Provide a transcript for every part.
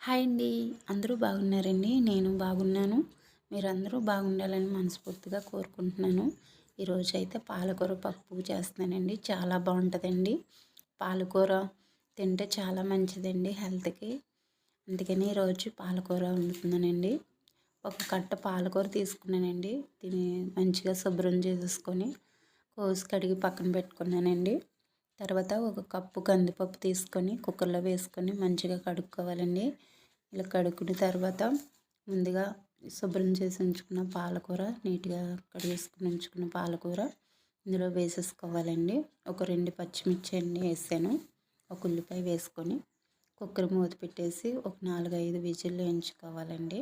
Hi అండి. అందరూ బాగున్నారండి? నేను బాగున్నాను. మీరందరూ బాగుండాలని మనస్ఫూర్తిగా కోరుకుంటున్నాను. ఈరోజు అయితే పాలకూర పప్పు చేస్తున్నానండి. చాలా బాగుంటుందండి. పాలకూర తింటే చాలా మంచిదండి హెల్త్కి. అందుకని ఈరోజు పాలకూర వండుతున్నానండి. ఒక కట్ట పాలకూర తీసుకున్నానండి. దీన్ని మంచిగా శుభ్రం చేసేసుకొని కోసి కడిగి పక్కన పెట్టుకున్నానండి. తర్వాత ఒక కప్పు కందిపప్పు తీసుకొని కుక్కర్లో వేసుకొని మంచిగా కడుక్కోవాలండి. ఇలా కడుక్కున్న తర్వాత ముందుగా శుభ్రం చేసి ఉంచుకున్న పాలకూర నీట్గా కడిగేసుకుని ఉంచుకున్న పాలకూర ఇందులో వేసేసుకోవాలండి. ఒక రెండు పచ్చిమిర్చి అన్నీ వేసాను. ఒక ఉల్లిపాయ వేసుకొని కుక్కర్ మూత పెట్టేసి ఒక నాలుగు ఐదు విజిల్లు వేయించుకోవాలండి.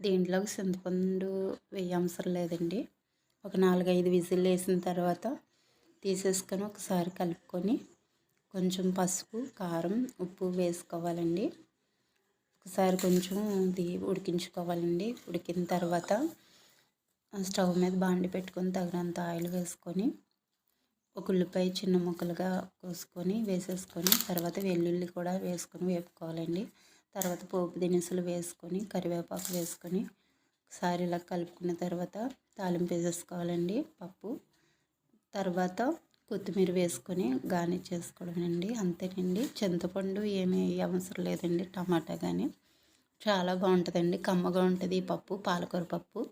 దీంట్లోకి చింతపండు వేయ అవసరం లేదండి. ఒక నాలుగైదు విజిల్లు వేసిన తర్వాత తీసేసుకొని ఒకసారి కలుపుకొని కొంచెం పసుపు కారం ఉప్పు వేసుకోవాలండి. ఒకసారి కొంచెం ఇది ఉడికించుకోవాలండి. ఉడికిన తర్వాత స్టవ్ మీద బాండి పెట్టుకొని తగినంత ఆయిల్ వేసుకొని ఒక ఉల్లిపాయ చిన్న ముక్కలుగా కోసుకొని వేసేసుకొని తర్వాత వెల్లుల్లి కూడా వేసుకొని వేపుకోవాలండి. తర్వాత పోపు దినుసులు వేసుకొని కరివేపాకు వేసుకొని ఒకసారి ఇలా కలుపుకున్న తర్వాత తాలింపు వేసేసుకోవాలండి. పప్పు తర్వాత కొత్తిమీర వేసుకొని గార్నిష్ చేసుకోవడమేనండి. అంతేనండి. చింతపండు ఏమీ అవసరం లేదండి. టమాటా కానీ చాలా బాగుంటుందండి. కమ్మగా ఉంటుంది ఈ పప్పు పాలకూర పప్పు.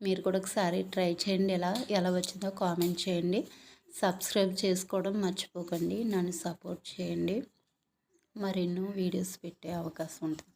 మీరు కూడా ఒకసారి ట్రై చేయండి. ఎలా ఎలా వచ్చిందో కామెంట్ చేయండి. సబ్స్క్రైబ్ చేసుకోవడం మర్చిపోకండి. నన్ను సపోర్ట్ చేయండి. మరెన్నో వీడియోస్ పెట్టే అవకాశం ఉంటుంది.